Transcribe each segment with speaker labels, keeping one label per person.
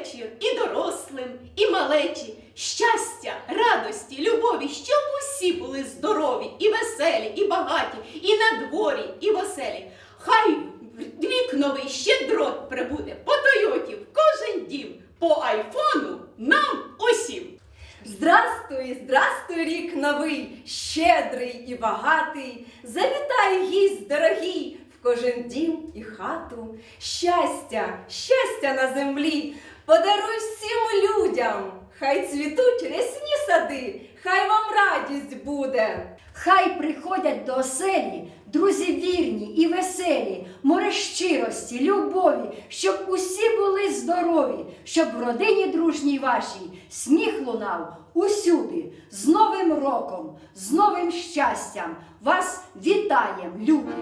Speaker 1: добрий і дорослим, і малечі. Щастя, радості, любові, щоб усі були здорові, і веселі, і багаті, і на дворі, і в оселі. Хай вік новий щедрот прибуде по Тойоті в кожен дім, по айфону нам усім.
Speaker 2: Здрастуй, здрастуй, рік новий, щедрий і багатий. Завітай гість дорогий в кожен дім і хату. Щастя, щастя на землі, подаруй всім людям. Хай цвітуть рясні сади, хай вам радість буде.
Speaker 3: Хай приходять до оселі друзі вірні і веселі, море щирості, любові, щоб усі були здорові, щоб в родині дружній вашій сміх лунав усюди, з Новим роком, з новим щастям. Вас вітаєм, любі!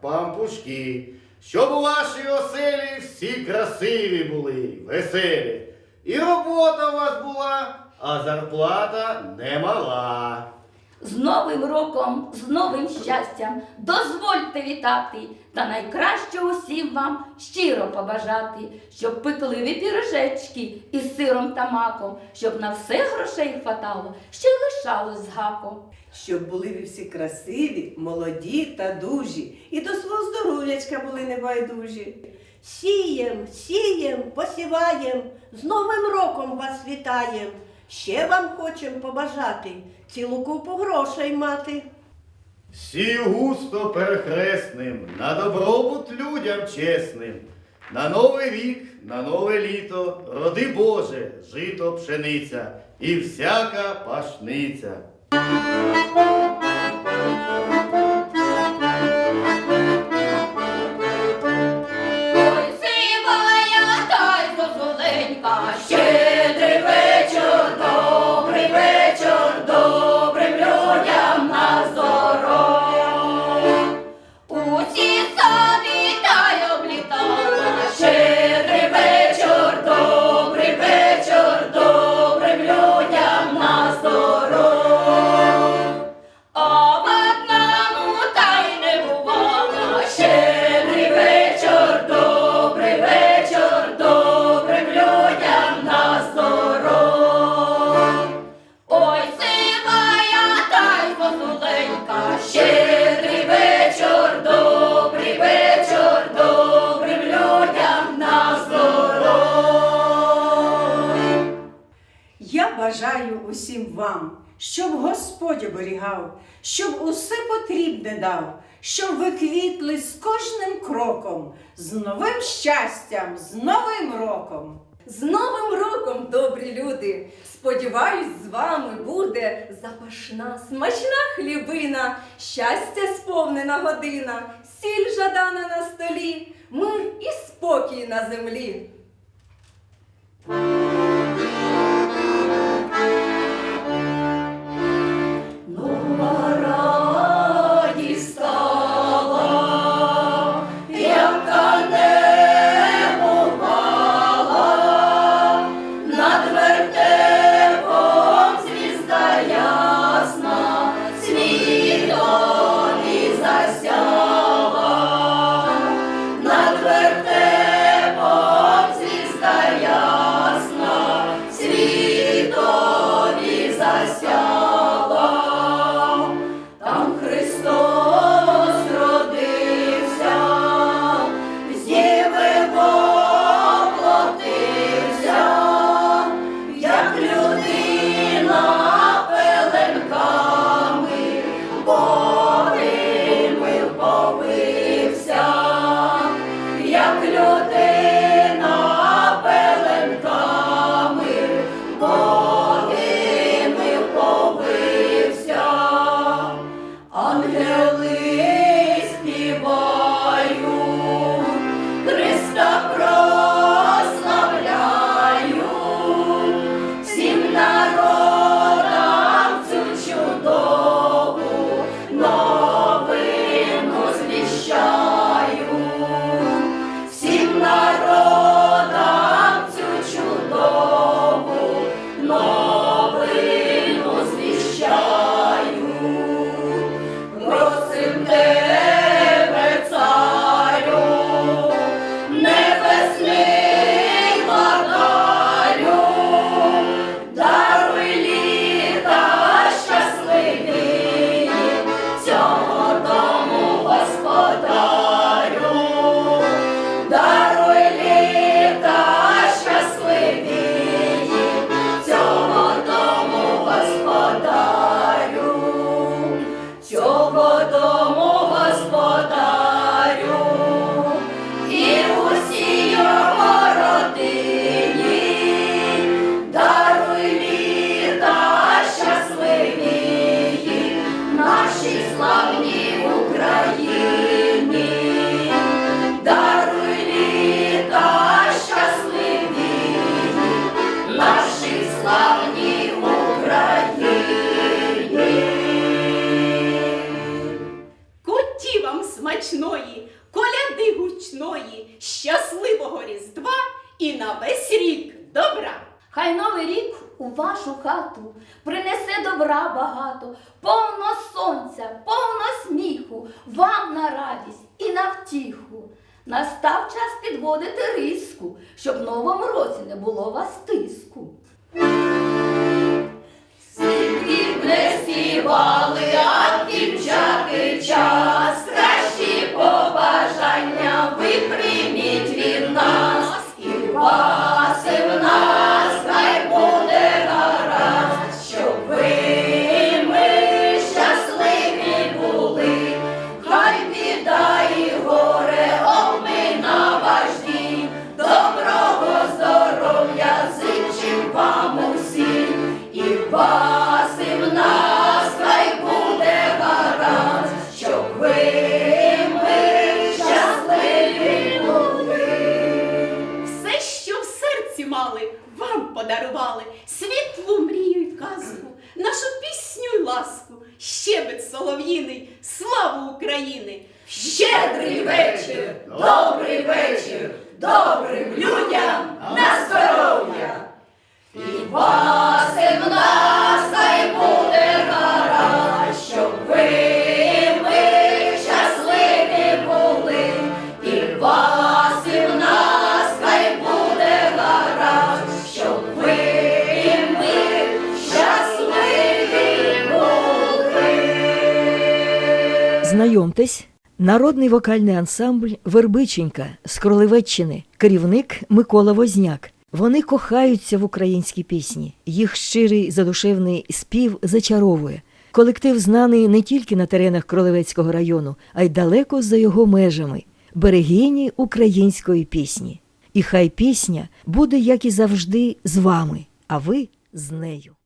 Speaker 4: Пампушки. Щоб у вашій оселі всі красиві були, веселі. І робота у вас була, а зарплата немала.
Speaker 5: З Новим роком, з новим щастям, дозвольте вітати та найкраще усім вам щиро побажати, щоб пекливі пірожечки із сиром та маком, щоб на все грошей хватало, ще лишалось з гаком.
Speaker 6: Щоб були ви всі красиві, молоді та дужі, і до свого здоров'ячка були небайдужі. Сієм, сієм, посіваєм, з Новим роком вас вітаєм. Ще вам хочем побажати цілу купу грошей мати.
Speaker 4: Сію густо перехресним, на добробут людям чесним, на новий рік, на нове літо, роди Боже, жито пшениця і всяка пашниця.
Speaker 6: Вам, щоб Господь оберігав, щоб усе потрібне дав, щоб ви квітли з кожним кроком, з новим щастям, з новим роком.
Speaker 2: З Новим роком, добрі люди! Сподіваюсь, з вами буде запашна, смачна хлібина, щастя сповнена година, сіль жадана на столі, мир і спокій на землі.
Speaker 1: разу, принесе добра багато, повно сонця, повно сміху, вам на радість і на втіху. Настав час підводити риску, щоб в новому році не було вас тиску. Скільки не співали, а дівчаки час, кращі побажання ви прийміть від нас і вас.
Speaker 3: Знайомтесь, народний вокальний ансамбль Вербиченька з Кролевеччини, керівник Микола Возняк. Вони кохаються в українській пісні. Їх щирий задушевний спів зачаровує. Колектив знаний не тільки на теренах Кролевецького району, а й далеко за його межами берегині української пісні. І хай пісня буде, як і завжди, з вами, а ви з нею.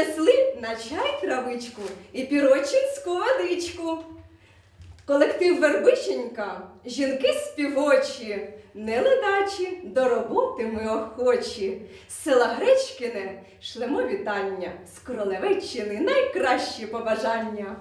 Speaker 2: Принесли на чай травичку і пірочинську водичку. Колектив Вербиченька, жінки співочі, не ледачі, до роботи ми охочі. З села Гречкине шлемо вітання, з кролевеччини найкращі побажання.